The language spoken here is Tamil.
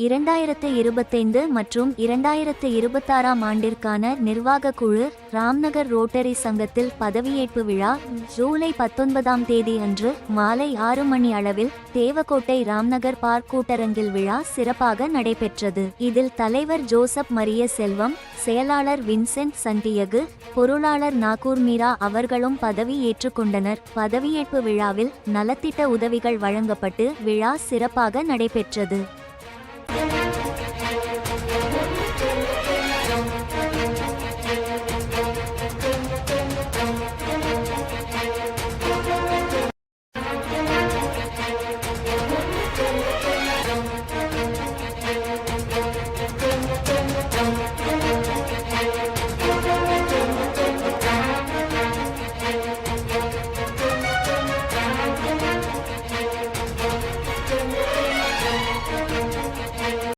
இரண்டாயிரத்து இருபத்தைந்து மற்றும் இரண்டாயிரத்து இருபத்தாறாம் ஆண்டிற்கான நிர்வாக குழு ராம்நகர் ரோட்டரி சங்கத்தில் பதவியேற்பு விழா ஜூலை பத்தொன்பதாம் தேதி அன்று மாலை ஆறு மணி அளவில் தேவக்கோட்டை ராம்நகர் பார்க் கூட்டரங்கில் விழா சிறப்பாக நடைபெற்றது. இதில் தலைவர் ஜோசப் மரிய செல்வம் செயலாளர் வின்சென்ட் சண்டியகு பொருளாளர் நாகூர் மீரா அவர்களும் பதவி ஏற்றுக்கொண்டனர் பதவியேற்பு விழாவில் நலத்திட்ட உதவிகள் வழங்கப்பட்டு விழா சிறப்பாக நடைபெற்றது.